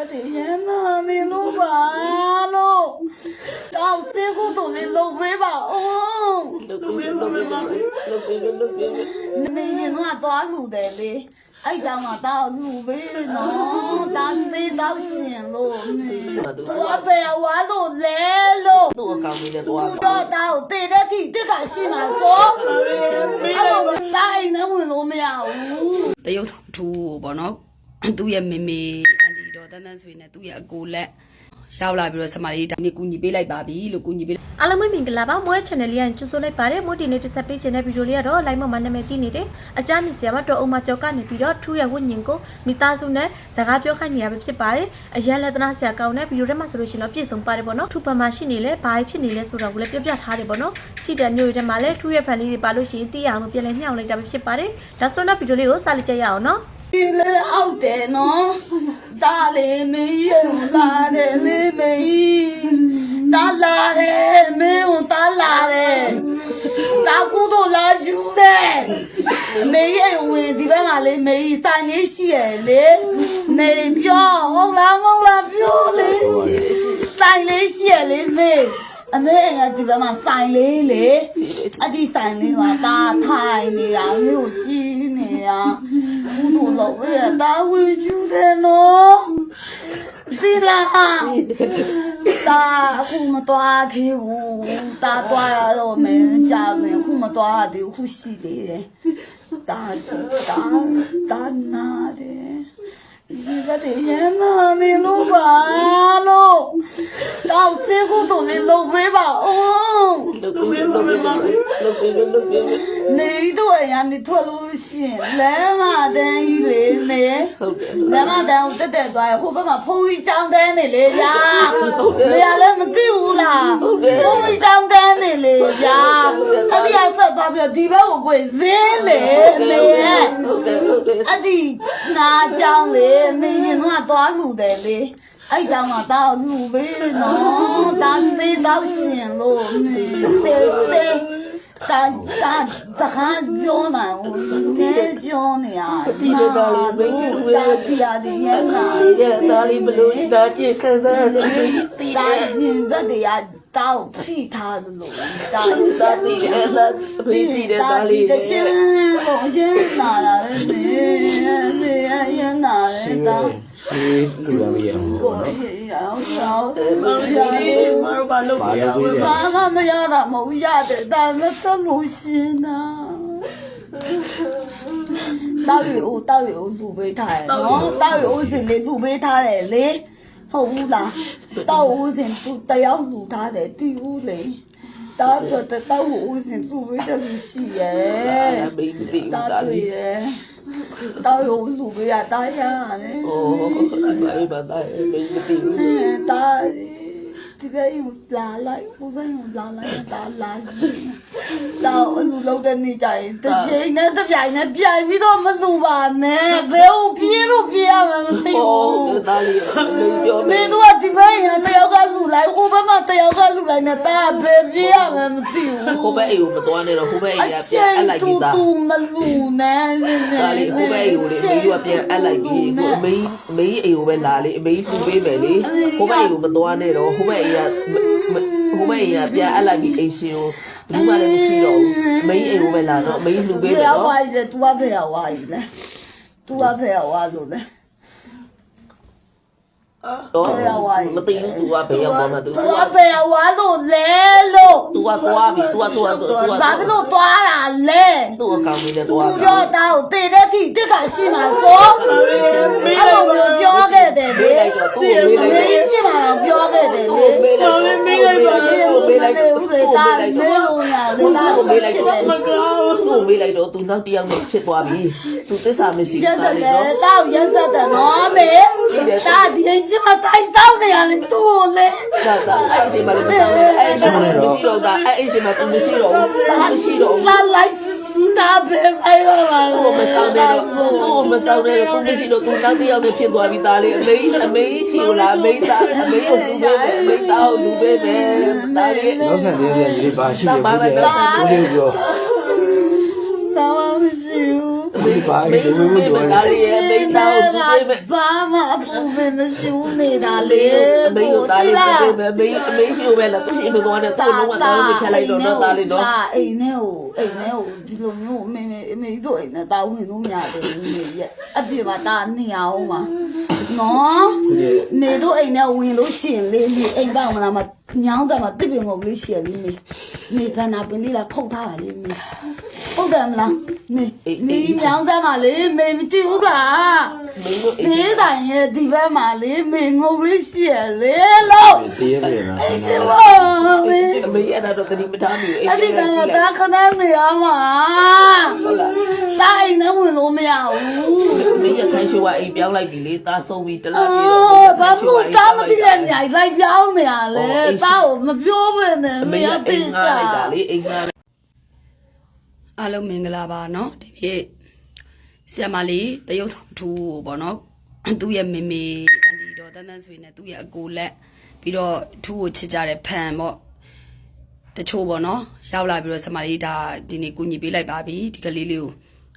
ကတည်းရန်နာနေလို့ပါလို့တောက်စေခုတို့လေးလုံပေးပါအောင်လုပ်ပြီးလုပ်ပြီးလုပ်ပြီးလုပ်ပြီးလုပ်ပြီးနေရင်တော့သွားလူတယ်လေအဲ့ကြောင့်တော့လူပေးနော်ဒါသေးတော့ရှင်လို့သွားပဲဝါလို့လဲလို့သူ့အကောင်လေးနဲ့သူတော့တော့တောက်တည်တဲ့ထိတက်တာရှိမှာဆိုအဲ့တော့တာအိမ်နဲ့ဝင်လို့မရဘူးတရုတ်ဆောင်ထူးပေါ့နော်သူ့ရဲ့မေမေအန် တီတော်တန်းတန်းဆွေနဲ့သူ့ရဲ့အကိုလက်ရောက်လာပြီးတော့ဆမာလေးဒါနေကူညီပေးလိုက်ပါပြီလို့ကူညီပေးအားလုံးပဲမင်္ဂလာပါမွေး channel လေးကကြိုဆိုလိုက်ပါတယ်မို့ဒီနေ့တစ်ဆက်ပေးခြင်းတဲ့ဗီဒီယိုလေးကတော့ live မှာနာမည်တည်နေတယ်အကြမ်းမြင်စရာမတော်အောင်မကြောက်ကနေပြီးတော့ထူးရဝိညာဉ်ကိုမိသားစုနဲ့စကားပြောခိုင်းနေရပဲဖြစ်ပါတယ်အရန်လက်သနာစရာကောင်းတဲ့ဗီဒီယိုထဲမှာဆိုလို့ရှိရင်တော့ပြည့်စုံပါတယ်ပေါ့နော်ထူပမာရှိနေလဲဘာဖြစ်နေလဲဆိုတော့ကိုလည်းပြောပြထားတယ်ပေါ့နော်ချစ်တဲ့မျိုးတွေထဲမှာလဲထူးရဲ့ fan လေးတွေပါလို့ရှိရင်သိရအောင်လို့ပြန်လဲညှောင်းလိုက်တာပဲဖြစ်ပါတယ်ဒါဆိုတော့ဗီဒီယိုလေးကိုစလိုက်ကြရအောင်နော် ဒီလေအောက်တယ်နော်ဒါလေးမင်းရုံလာတယ်လေးမင်းဒါလာတယ်မင်းကိုဒါလာတယ်ဒါကူတော့လာယူတယ်မေးရဲ့ဝင်ဒီဘက်မှာလေမေးစိုင်းလေးရှိရလေမေးပြောဟုတ်လားမဟုတ်လားပြောလေစိုင်းလေးရှိရလေမေးအမေကဒီဘက်မှာစိုင်းလေးလေအဒီစိုင်းလေးကဒါထိုင်နေရမျိုးကြည့်နေရဘူးတို့တော့ဝဲတာဝင်ယူတယ်နော်ဒီလားတာအခုမတော်သေးဘူးတာတော်ရတော့မင်းကြောက်နေအခုမတော်သေးဘူးခုရှိသေးတယ်တာတာတာနာတယ်ဒီကတည်း ရန်နာနေလို့ပါလို့တောက်စေခုတို့လေးလုံပေးပါအောင်လုပ်ပြီးလုပ်ပြီးလုပ်ပြီးလုပ်ပြီးလုပ်ပြီးနေတို့အရာနေထွက်လို့ရှိရင်လမ်းမတန်းကြီးလေနေဟုတ်တယ်လမ်းမ 你多呀，你多路线，来嘛，等一队来，来嘛，等我再带多，伙伴们铺一张单子来家，来呀，来嘛队伍啦，铺一张单子来家，阿弟阿叔代表地方，我过来热嘞，妹，阿弟拿奖嘞，妹，弄啊多好的嘞，阿弟讲嘛，到处飞，侬，但是得小心咯，妹，得得。 င်တော့သွားလူတယ်လေအဲ့ကြောင့်တော့လူပေးနော်ဒါသေးတော့ရှင်လို့သေးသေးတာတာတခါပြောနေဦးနေပြောနေရဒီတာတီရဒီရနာရဲ့ဒါလေးဘလို့ဒါချစ်ခန်းစားတယ်တီးတာတယ် ရှင်တဲ့တရားတောက်ဖိထားတယ်လို့တာသာတီးတယ်ဒါဖိတီးတယ်ဒါလေးတရှင်ဘောရှင်နာလာလေနေရနာလေတာရှိလူရမရဘူးကိုပေါ့နော်ရအောင်ဆောင်မရဘာလို့ဘာလို့ပြေးရဘာမှမရတာမဟုတ်ရတယ်ဒါမှသလို့ရှင်နာတောက်ရီအိုးတောက်ရီအိုးလူပေးထားတယ်နော်တောက်ရီအိုးစင်လေးလူပေးထားတယ်လေဟုတ်ဘူးလားတောက်အိုးစင်သူတယောက်လူထားတယ်တီဦးလေတောက်တော့တောက်အိုးစင်လူပေးတယ်လူရှိရဲ့မေးမသိတောဘူးက်ဒါ တွေလေးရဲ့တောက်ရီအိုးလူပေးရတားရတယ်โอ้ဘာဘာဒါမေးမသိဘူးတား ဒီဘက်ယူလာလိုက်ဘုဘယူလာလိုက်တာလာတောက်အလူလုံးတဲ့နေကြရင်တစ်ချိန်နဲ့တစ်ပြိုင်နဲ့ပြိုင်ပြီးတော့မလူပါနဲ့ဘယ်ဟုတ်ပြေးလို့ပြေးရမှာမသိโอ้ဘူးဒါလေးမေးပြောမမယ်င်းတို့ကဒီဘက်ရတယောက်ကလူလိုက်ဟိုဘက်မှာတယောက်ကလူလိုက်နေတာဘယ်ပြေးရမှာမသိဘူးဟိုဘက်အိမ်ကိုမသွားနဲ့တော့ဟိုဘက်အိအမ်ကချပြန်င်အပ်လိုက်တူပြီးသားတူမလူနဲ့နည်းနဒါည်းလေးဟိုဘက်အိမ်ကိုလေမေးကပြန်အပ်လိုက်ပြီးဟိုအမေအမေအိမ်ကိုပဲလာလေအမေလှူပေးမယ်လေဟိုဘက်အိမ်ကိုမသွားနဲ့တော့ဟိုဘက်အိမကဟိုဘက်အိမ်ကပြန်အပ်လိုက်ပြီးအိမ်ရှင်ကိုဘူးမှလည်းမရှိတော့ဘူးအမေအိမ်ကိုပဲလာတော့အမေလှူပေး ဘ မယ် ယ်ရောက် နော် သွားလဲ तू ကဘယ်ရောက်သွားလဲ तू ကဘယ်ရောက်သွားလို့လဲ တော့မသိဘူး तू ကဘယ်ရောက်သွားမှ तू तू ကဘယ်ရောက်သွားလို့လဲလို့ तू ကသွားပြီ तू က तू က तू က ဘာဖြစ်လို့သွားတာလဲ သူ့အကောင်လေးနဲ့ သူ သွား ပြောတာကိုတည်တဲ့ထိတက်တာရှိမှာဆိုအဲ့လိုမျိုးပြောခဲ့တယ်လေ မေးလိုက်တော့သူ့ကိုမေး အ လိုက် မေ တော့ ရှိမှာတော့ပြောခဲ့တယ်လေ မေးလိုက်တော့မေးလိုက်ပါ ဒီ သူ့ကို လို မေးလိုက် မေး တော့ ဦး သူ့ လေ ကို ဒါ မေးလိုက် မေး တော့ လို့ရတယ်ဒါကိုမေးလိုက်တယ် သူ့ကိုမေးလိုက်တော့ तू နောက်တစ်ယောက်နဲ့ဖြစ်သွားပြီ तू သစ္စာမရှိ ရက်စ ဘူး က်တယ်တောက်ရက်စက်တယ်နော်မေဒါဒီရှိမတိုင်းဆောင်နေရလေသူ့ကိုလေ ဒါဒါအဲ့အချိန်မှလည်းမဆောင်နဲ့အဲ့အချိန်မှလည်းမရှိတော့တာ အဲ့ရှင်မပူမရှိတော့ဘူးတာမရှိတော့ဘူး life stop ပဲရောပါဘူးမဆောင်နေတော့ဘူးမဆောင်နေတော့သူမရှိတော့သူနောက်တစ်ယောက်နဲ့ဖြစ်သွားပြီးသားလေးအမေအမေရှင်ကိုလာအမေသားအမေကိုသူပဲအမေသားကိုသူပဲပဲတာလေးနောက်ဆက်သေးတယ်ဒီဘာရှိလဲဘာလဲပြောတာမရှိဘူးဒီဘာလဲဘယ်လိုလုပ်ရလဲ မေနဲ့ကဘာမှအပူမမရှိဘူးနေတာလေအမေတို့သားလေးပဲပဲအမေအမေရှိပဲလားသူရှိမသွားနဲ့သူ့လုံးဝတော့မခက်လိုက်တော့တော့သားလေးတော့အိမ်နဲ့ကိုအိမ်နဲ့ကိုဒီလိုမျိုးအမေမေအမေတို့အိမ်နဲ့တာဝင်လို့မရတယ်ဘူးနေရဲ့အပြစ်မှာတာနေအောင်ပါနော်နေတို့အိမ်နဲ့ဝင်လို့ရှိရင်လေနေအိမ်ပေါက်မလားမညောင်းတယ်မှာတစ်ပင်ကိုလေးရှိရလေမေမေကနာပင်လေးလာခုတ်ထားတာလေမေဟုတ်တယ်မလားမေမေညောင်းတယ်မှာလေမေမကြည့်ဘူးပါမင်းတို့ ဒီတိုင်းရဲ့ဒီဘက်မှာလေမေငုံလေးရှိရလေလို့ တည်ရတယ်နော် ရှိပါမေ အမေအဲ့ဒါတော့တတိမထားမိဘူး အဲ့ဒီကငါတာခဏနေရမှာ ဟုတ်လား တာအိမ်နဲ့ဝင်လို့မရဘူး မင်းရခိုင်ရှိုးကအိမ်ပြောင်းလိုက်ပြီလေသားဆုံးပြီတလား အော ပြေတော့ ်ဘာလို့တာမသိတဲ့ညိုင်လိုက်ပြောင်းနေရလဲတာကိုမပြောဘဲနဲ့ အ မ မေ ရ က သိ အိမ်ငါ စား လိုက်တာလေအိမ်ငါ အားလုံးမင်္ဂလာပါเนาะဒီနေ့ ဆရာမလေးတရုတ်ဆောင်ထူးပေါ့เนาะသူ့ရဲ့မေမေအန်ဒီတော်တန်းတန်းဆွေနဲ့သူ့ရဲ့အကိုလက်ပြီးတော့ထူးကိုချစ်ကြတဲ့ဖန်ပေါ့တချို့ပေါ့เนาะရောက်လာပြီးတော့ဆရာမလေးဒါဒီနေ့ကူညီပေးလိုက်ပါပြီဒီကလေးလေးကို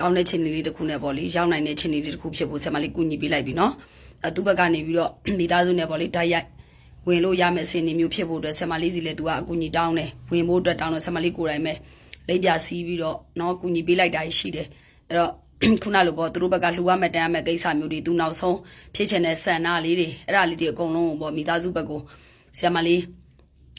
ကောင်းတဲ့ချင်းလေးတစ်ခုနဲ့ပေါ့လေရောက်နိုင်တဲ့ချင်းလေးတစ်ခုဖြစ်ဖို့ဆရာမလေးကူညီပေးလိုက်ပြီเนาะအဲသူ့ဘက်ကနေပြီးတော့မိသားစုနဲ့ပေါ့လေဓာတ်ရိုက်ဝင်လို့ရမယ့်အစီအစဉ်မျိုးဖြစ်ဖို့အတွက်ဆရာမလေးစီလည်းသူကအကူညီတောင်းတယ်ဝင်ဖို့အတွက်တောင်းတော့ဆရာမလေးကိုယ်တိုင်ပဲ လိပ်ပြစီးပြီးတော့เนาะကူညီပေးလိုက်တာရှိတယ်အဲ့တော့ ခုနလိုပေါ့သူတို့ဘက်ကလှူရမဲ့တန်းရမဲ့ကိစ္စမျိုးတွေသူနောက်ဆုံးဖြစ်ချင်တဲ့ဆန္ဒလေးတွေအဲ့ဒါလေးတွေအကုန်လုံးပေါ့မိသားစုဘက်ကိုဆရာမလေး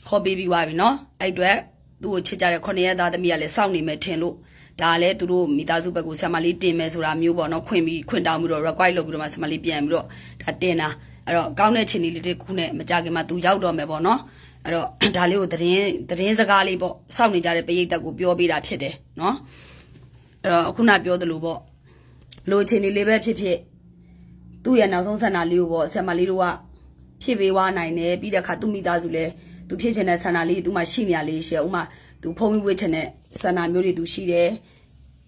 ခေါ်ပေးပြီးွားပြီနော်အဲ့အတွက်သူ့ကိုချစ်ကြတဲ့ခုနှစ်ရက်သားသမီးကလည်းစောင့်နေမယ်ထင်လို့ဒါလည်းသူတို့မိသားစုဘက်ကိုဆရာမလေးတင်မယ်ဆိုတာမျိုးပေါ့နော်ခွင့်ပြီးခွင့်တောင်းပြီးတော့ require လုပ်ပြီးတော့မှဆရာမလေးပြန်ပြီးတော့ဒါတင်တာအဲ့တော့ကောင်းတဲ့ချင်းလေးလေးတစ်ခုနဲ့မကြခင်မှာသူရောက်တော့မယ်ပေါ့နော်အဲ့တော့ဒါလေးကိုသတင်းသတင်းစကားလေးပေါ့စောင့်နေကြတဲ့ပရိသတ်ကိုပြောပေးတာဖြစ်တယ်နော် အဲ့တော့အခုနပြောသလိုပေါ့လိုချင်နေလေးပဲဖြစ်ဖြစ်သူ့ရဲ့နောက်ဆုံးဆန္ဒလေးကိုပေါ့ဆရာမလေးတို့ကဖြည့်ပေးဝနိုင်တယ်ပြီးတဲ့အခါသူ့မိသားစုလည်းသူဖြစ်ချင်တဲ့ဆန္ဒလေးသူမှရှိနေရလေးရှိရဥမာသူဖုံးပြီးဝေ့ချင်တဲ့ဆန္ဒမျိုးတွေသူရှိတယ်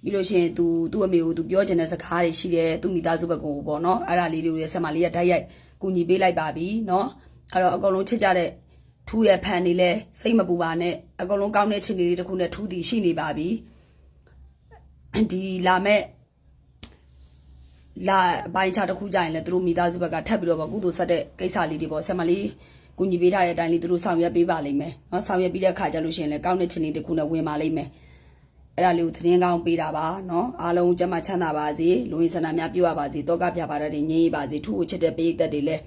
ပြီးလို့ရှိရင် तू သူ့အမေကို तू ပြောချင်တဲ့စကားတွေရှိတယ်သူ့မိသားစုဘက်ကိုပေါ့နော်အဲ့ဒါလေးတွေကိုဆရာမလေးကဓာတ်ရိုက်ကူညီပေးလိုက်ပါပြီနော်အဲ့တော့အကုန်လုံးချစ်ကြတဲ့ထူးရဲ့ဖန်နေလဲစိတ်မပူပါနဲ့အကုန်လုံးကောင်းတဲ့ချင်းလေးတစ်ခုနဲ့ထူးတည်ရှိနေပါပြီ ဒီလာမဲ့လာပိုင်းခြားတစ်ခုကြရင်လည်းသူတို့မိသားစုဘက်ကထပ်ပြီးတော့ပေါ့ကုသိုလ်ဆက်တဲ့ကိစ္စလေးတွေပေါ့ဆက်မလေးကူညီပေးထားတဲ့အတိုင်းလေးသူတို့ဆောင်ရွက်ပေးပါလိမ့်မယ်။နော်ဆောင်ရွက်ပြီးတဲ့အခါကျလို့ရှိရင်လည်းကောင်းတဲ့ချင်းလေးတစ်ခုနဲ့ဝင်ပါလိမ့်မယ်။အဲ့ဒါလေးကိုသတင်းကောင်းပေးတာပါနော်။အားလုံးကျမချမ်းသာပါစေ၊လူဝင်ဆန္ဒများပြုရပါစေ၊တောကပြပါတဲ့ငြိမ်းပါစေ၊ထူကိုချစ်တဲ့ပိတ်သက်တွေလည်း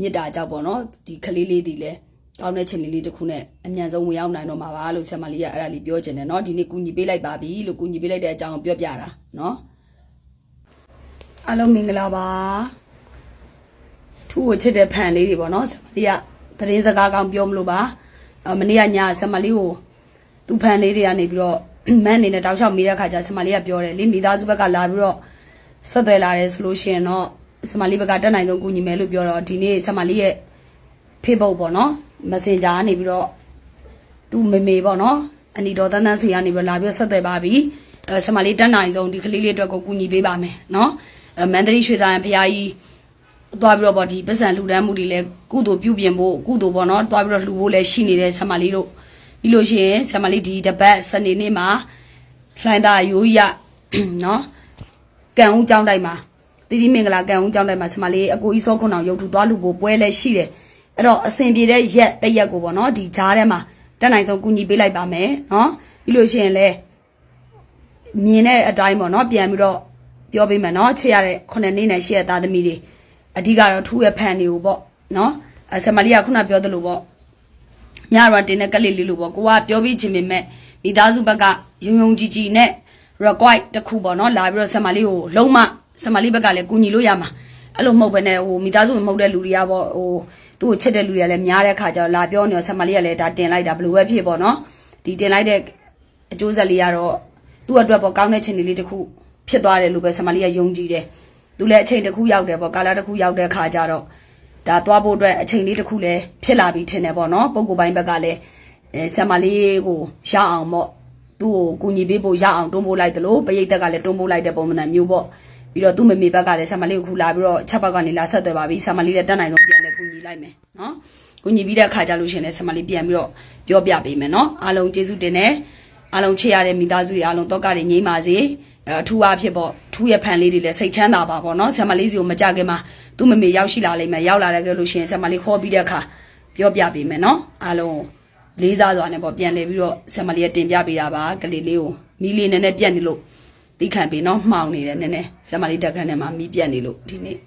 မြစ်တာကြောက်ပေါ့နော်။ဒီကလေးလေးတွေလည်း ကောင်းတဲ့ချင်းလေးလေးတစ်ခုနဲ့အမြန်ဆုံးဝင်ရောက်နိုင်တော့မှာပါလို့ဆရာမလေးကအဲ့ဒါလေးပြောချင်တယ်เนาะဒီနေ့ကူညီပေးလိုက်ပါပြီလို့ကူညီပေးလိုက်တဲ့အကြောင်းကိုပြောပြတာเนาะအားလုံးမင်္ဂလာပါထူးကိုချစ်တဲ့ဖန်လေးတွေပေါ့နော်ဆရာမလေးကသတင်းစကားကောင်းပြောမလို့ပါအမနေ့ကညဆရာမလေးကိုသူ့ဖန်လေးတွေကနေပြီးတော့ မန်းအနေနဲ့တောက်လျှောက်မိတဲ့ခါကျဆရာမလေးကပြောတယ်လေမိသားစုဘက်ကလာပြီးတော့ဆက်သွယ်လာတယ်ဆိုလို့ရှိရင်တော့ဆရာမလေးဘက်ကတက်နိုင်ဆုံးကူညီမယ်လို့ပြောတော့ဒီနေ့ဆရာမလေးရဲ့ Facebook ပေါ့နော် Messenger ကနေပြီးတော့သူမေမေပေါ့နော်အနီတော်တန်းတန်းစီကနေပြီးတော့လာပြီးတော့ဆက်သွယ်ပါပြီအဲဆရာမလေးတက်နိုင်ဆုံးဒီကလေးလေးအတွက်ကိုကူညီပေးပါမယ်နော်အဲမန္တလေးရွှေဆိုင်ဖရာကြီးသွားပြီးတော့ပေါ့ဒီပတ်စံလှူဒန်းမှုတွေလည်းကုသိုလ်ပြုပြင်ဖို့ကုသိုလ်ပေါ့နော်သွားပြီးတော့လှူဖို့လည်းရှိနေတဲ့ဆရာမလေးတို့ပြီးလို့ရှိရင်ဆရာမလေးဒီတပတ်စနေနေ့မှာလှိုင်းသားရိုးရနော်ကံဦးကျောင်းတိုက်မှာတိတိမင်္ဂလာကံဦးကျောင်းတိုက်မှာဆရာမလေးအကိုကြီးစောခွန်အောင်ရုပ်ထုသွားလူကိုပွဲလဲရှိတယ် အဲ့တော့အစဉ်ပြေတဲ့ရက်တစ်ရက်ကိုပေါ့နော်ဒီဂျားထဲမှာတက်နိုင်ဆုံးကူညီပေးလိုက်ပါမယ်နော်ပြီးလို့ရှိရင်လဲမြင်တဲ့အတိုင်းပေါ့နော်ပြန်ပြီးတော့ပြောပေးမယ်နော်ချစ်ရတဲ့ခုနှစ်နှစ်နဲ့ရှိရတဲ့သားသမီးတွေအဓိကတော့ထူးရဲ့ဖန်တွေကိုပေါ့နော်အဲဆရာမလေးကခုနပြောသလိုပေါ့ညရတင်တဲ့ကလေးလေးလို့ပေါ့ကိုကပြောပြီးချင်းပေမဲ့မိသားစုဘက်ကယုံယုံကြည်ကြည်နဲ့ require တစ်ခုပေါ့နော်လာပြီးတော့ဆမလေးကိုလုံးမဆမလေးဘက်ကလည်းကူညီလို့ရမှာအဲ့လိုမဟုတ်ဘဲနဲ့ဟိုမိသားစုမဟုတ်တဲ့လူတွေကပေါ့ဟို သူ့ကိုချစ်တဲ့လူတွေကလည်းများတဲ့ခါကျတော့လာပြောနေတော့ဆမလေးကလည်းဒါတင်လိုက်တာဘယ်လိုပဲဖြစ်ပေါ့နော်ဒီတင်လိုက်တဲ့အကျိုးဆက်လေးကတော့သူ့အတွက်ပေါ့ကောင်းတဲ့ချင်းလေးတစ်ခုဖြစ်သွားတယ်လို့ပဲဆမလေးကယုံကြည်တယ်သူလည်းအချိန်တစ်ခုရောက်တယ်ပေါ့ကာလတစ်ခုရောက်တဲ့ခါကျတော့ဒါသွားဖို့အတွက်အချိန်လေးတစ်ခုလည်းဖြစ်လာပြီထင်တယ်ပေါ့နော်ပုံကိုယ်ပိုင်းဘက်ကလည်းအဲဆမ်မလေးကိုရအောင်ပေါ့သူ့ကိုကူညီပေးဖို့ရအောင်တွန်းပို့လိုက်တယ်လို့ပရိသတ်ကလည်းတွန်းပို့လိုက်တဲ့ပုံစံမျိုးပေါ့ ပြီးတော့သူ့မမေဘက်ကလည်းဆမ်မလေးကိုခူလာပြီးတော့ချက်ဘက်ကနေလာဆက်သွယ်ပါပြီဆမ်မလေးလည်းတက်နိုင်ဆုံးပြန်လည်းကူညီလိုက်မယ်နော်ကူညီပြီးတဲ့အခါကျလို့ရှရင်လည်းဆမ်မလေးပြန်ပြီးတော့ပြောပြပေးမယ်နော်အားလုံးကျေးဇူးတင်တယ်အားလုံးချစ်ရတဲ့မိသားစုတွေအားလုံးတော့ကတွေငြိမ်းပါစေအဲအထူးအားဖြစ်ပေါ့ထူးရဲ့ဖန်လေးတွေလည်းစိတ်ချမ်းသာပါပေါ့နော်ဆရာမလေးစီကိုမကြခင်မှာသူ့မမေရောက်ရှိလာလိမ့်မယ်ရောက်လာတဲ့ကြလို့ရှိရင်ဆရာမလေးခေါ်ပြီးတဲ့အခါပြောပြပေးမယ်နော်အားလုံးလေးစားစွာနဲ့ပေါ့ပြန်လဲပြီးတော့ဆရာမလေးကတင်ပြပေးတာပါကလေးလေးကိုမီးလေးနည်းနည်းပြက်နေလို့ တိခံပေးနော်မှောင်နေတယ်နည်းနည်းဆရာမလေးတက်ခန်းထဲမှာမီးပြက်နေလို့ဒီနေ့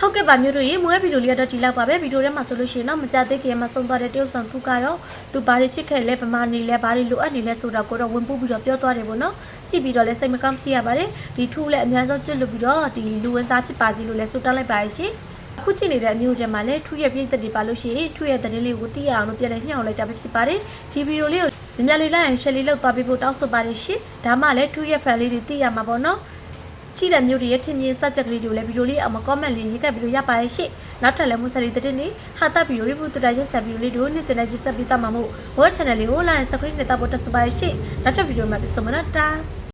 ဟုတ်ကဲ့ပါမျိုးတို့ရေမွေးဗီဒီယိုလေးကတော့ဒီလောက်ပါပဲဗီဒီယိုထဲမှာဆိုလို့ရှိရင်တော့မကြသေးခင်မှာဆုံးသွားတဲ့တရုတ်ဆောင်ခုကတော့သူဘာတွေဖြစ်ခဲ့လဲဗမာနေလဲဘာတွေလိုအပ်နေလဲဆိုတာကိုတော့ဝင်ပို့ပြီးတော့ပြောသွားတယ်ပေါ့နော်ကြည့်ပြီးတော့လည်းစိတ်မကောင်းဖြစ်ရပါတယ်ဒီထူးလည်းအများဆုံးကျွတ်လွတ်ပြီးတော့ဒီလူဝင်စားဖြစ်ပါစီလို့လည်းဆုတောင်းလိုက်ပါရှင်အခုကြည့်နေတဲ့အမျိုးတွေမှာလည်းထူးရဲ့ပြည့်သက်တွေပါလို့ရှိရင်ထူးရဲ့သတင်းလေးကိုသိရအောင်လို့ပြန်လည်ညှောင်းလိုက်တာပဲဖြစ်ပါတယ်ဒီဗီဒီယိုလေးကို ညများလေးလိုက်ရင် share လေးလုပ်သွားပေးဖို့တောင်းဆိုပါတယ်ရှင်ဒါမှလည်းထူးရဲ့ fan လေးတွေသိရမှာပေါ့နော်ကြည့်တဲ့မျိုးတွေရဲ့ထင်မြင်စကြက်ကလေးတွေကိုလည်းဗီဒီယိုလေးအောင်မ comment လေးရေးခဲ့ပြီးလို့ရပါရဲ့ရှင့်နောက်ထပ်လည်းမူဆလီတဲ့နေ့ဟာတာဗီဒီယိုလေးဘုတူတာရက်ဆက်ဗီဒီယိုလေးတို့နေ့စဉ်နဲ့ကြည့်ဆက်ပြီးတတ်မှာမို့ watch channel လေးကို like subscribe နဲ့တပ်ဖို့တက်စပါရဲ့ရှင့်နောက်ထပ်ဗီဒီယိုမှာပြန်ဆုံမလားတာ